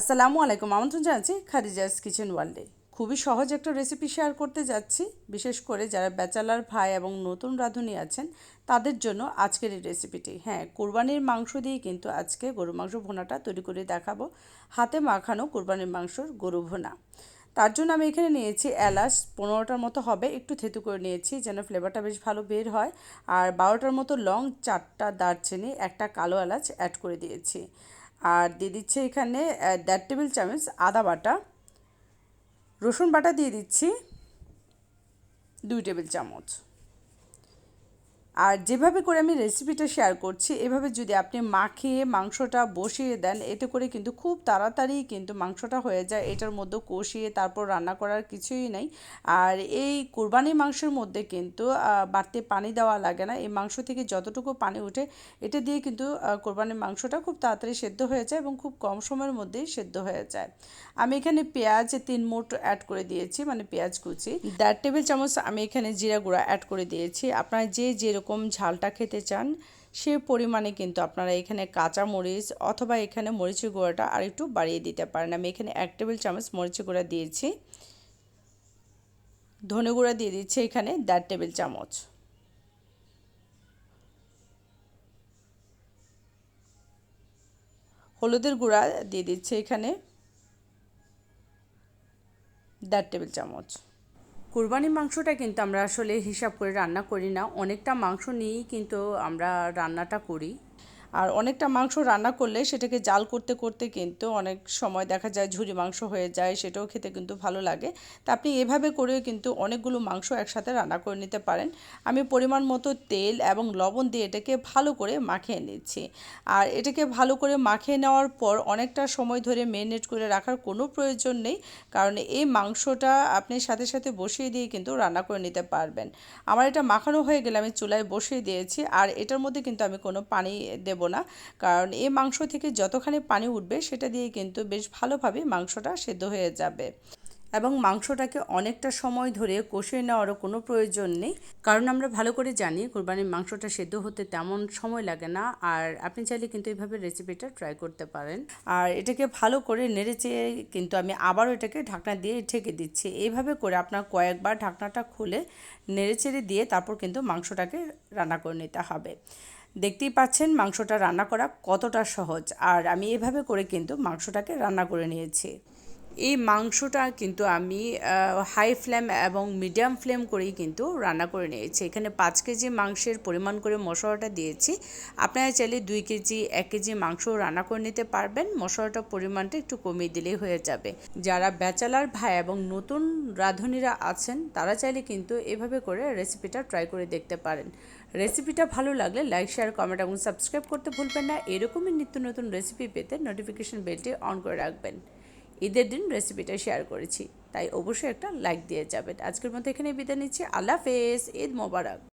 আসসালামু আলাইকুম, আমন্ত্রণ জানাচ্ছি খাদিজাস কিচেন ওয়ার্ল্ডে খুবই সহজ একটা রেসিপি শেয়ার করতে যাচ্ছি, বিশেষ করে যারা ব্যাচেলার ভাই এবং নতুন রাঁধুনি আছেন, তাদের জন্য আজকের এই রেসিপিটি হ্যাঁ কোরবানির মাংস দিয়ে কিন্তু আজকে গরু মাংস ভোনাটা তৈরি করে দেখাবো। হাতে মাখানো কোরবানির মাংসর গরু ভোনা। তার জন্য আমি এখানে নিয়েছি এলাচ, পনেরোটার মতো হবে, একটু থেতু করে নিয়েছি যেন ফ্লেভারটা বেশ ভালো বের হয়। আর বারোটার মতো লং চারটা দারচিনি, একটা কালো এলাচ অ্যাড করে দিয়েছি। আর দিয়ে দিচ্ছি এখানে দেড় টেবিল চামচ আদা বাটা। রসুন বাটা দিয়ে দিচ্ছি দুই টেবিল চামচ। আর যেভাবে করে আমি রেসিপিটা শেয়ার করছি, এভাবে যদি আপনি মাখিয়ে মাংসটা বসিয়ে দেন, এতে করে কিন্তু খুব তাড়াতাড়ি কিন্তু মাংসটা হয়ে যায়। এটার মধ্যে কষিয়ে তারপর রান্না করার কিছুই নেই। আর এই কোরবানির মাংসের মধ্যে কিন্তু বাড়তি পানি দেওয়া লাগে না। এই মাংস থেকে যতটুকু পানি ওঠে এটা দিয়ে কিন্তু কোরবানির মাংসটা খুব তাড়াতাড়ি সেদ্ধ হয়ে যায় এবং খুব কম সময়ের মধ্যেই সেদ্ধ হয়ে যায়। আমি এখানে পেঁয়াজ তিন মোট অ্যাড করে দিয়েছি মানে পেঁয়াজ কুচি। দেড় টেবিল চামচ আমি এখানে জিরা গুঁড়া অ্যাড করে দিয়েছি। আপনারা যে যেরকম যেরকম ঝালটা খেতে চান, সে পরিমাণে কিন্তু আপনারা এখানে কাঁচা মরিচ অথবা এখানে মরিচের গুঁড়াটা আর একটু বাড়িয়ে দিতে পারেন। আমি এখানে এক টেবিল চামচ মরিচের গুঁড়া দিয়েছি। ধনে গুঁড়া দিয়ে দিচ্ছি এখানে দেড় টেবিল চামচ। হলুদের গুঁড়া দিয়ে দিচ্ছে এখানে দেড় টেবিল চামচ। কুরবানির মাংসটা কিন্তু আমরা আসলে হিসাব করে রান্না করি না। অনেকটা মাংস নিয়েই কিন্তু আমরা রান্নাটা করি। আর অনেকটা মাংস রান্না করলে সেটাকে জাল করতে করতে কিন্তু অনেক সময় দেখা যায় ঝুরি মাংস হয়ে যায়, সেটাও খেতে কিন্তু ভালো লাগে। তা আপনি এভাবে করেও কিন্তু অনেকগুলো মাংস একসাথে রান্না করে নিতে পারেন। আমি পরিমাণ মতো তেল এবং লবণ দিয়ে এটাকে ভালো করে মাখিয়ে নিচ্ছি। আর এটাকে ভালো করে মাখিয়ে নেওয়ার পর অনেকটা সময় ধরে মেরিনেট করে রাখার কোনো প্রয়োজন নেই। কারণ এই মাংসটা আপনি সাথে সাথে বসিয়ে দিয়ে কিন্তু রান্না করে নিতে পারবেন। আমার এটা মাখানো হয়ে গেলে আমি চুলায় বসিয়ে দিয়েছি। আর এটার মধ্যে কিন্তু আমি কোনো পানি দেব না। কারণ এই মাংস থেকে যতখানি পানি উঠবে, সেটা দিয়ে কিন্তু বেশ ভালোভাবে মাংসটা সেদ্ধ হয়ে যাবে। এবং মাংসটাকে অনেকটা সময় ধরে কষিয়ে নেওয়ারও কোনো প্রয়োজন নেই। কারণ আমরা ভালো করে জানি, কোরবানির মাংসটা সেদ্ধ হতে তেমন সময় লাগে না। আর আপনি চাইলে কিন্তু এইভাবে রেসিপিটা ট্রাই করতে পারেন। আর এটাকে ভালো করে নেড়েচে কিন্তু আমি আবারও এটাকে ঢাকনা দিয়ে ঢেকে দিচ্ছি। এইভাবে করে আপনার কয়েকবার ঢাকনাটা খুলে নেড়েচেড়ে দিয়ে তারপর কিন্তু মাংসটাকে রান্না করে নিতে হবে। দেখতেই পাচ্ছেন মাংসটা রান্না করা কতটা সহজ। আর আমি এভাবে করে কিন্তু মাংসটাকে রান্না করে নিয়েছি। এই মাংসটা কিন্তু আমি হাই ফ্লেম এবং মিডিয়াম ফ্লেম করেই কিন্তু রান্না করে নিয়েছি। এখানে পাঁচ কেজি মাংসের পরিমাণ করে মশলাটা দিয়েছি। আপনারা চাইলে দুই কেজি, এক কেজি মাংস রান্না করে নিতে পারবেন। মশলাটার পরিমাণটা একটু কমিয়ে দিলেই হয়ে যাবে। যারা ব্যাচেলার ভাই এবং নতুন রাঁধুনিরা আছেন, তারা চাইলে কিন্তু এভাবে করে রেসিপিটা ট্রাই করে দেখতে পারেন। রেসিপিটা ভালো লাগলে লাইক শেয়ার কমেন্ট এবং সাবস্ক্রাইব করতে ভুলবেন না। এরকমই নিত্য নতুন রেসিপি পেতে নোটিফিকেশন বেলটি অন করে রাখবেন। ঈদের দিন রেসিপিটা শেয়ার করেছি। তাই অবশ্যই একটা লাইক দিয়ে যাবেন। আজকের মতো এখানে বিদায় নিচ্ছি। আল্লাহ হাফেজ। ঈদ মোবারক।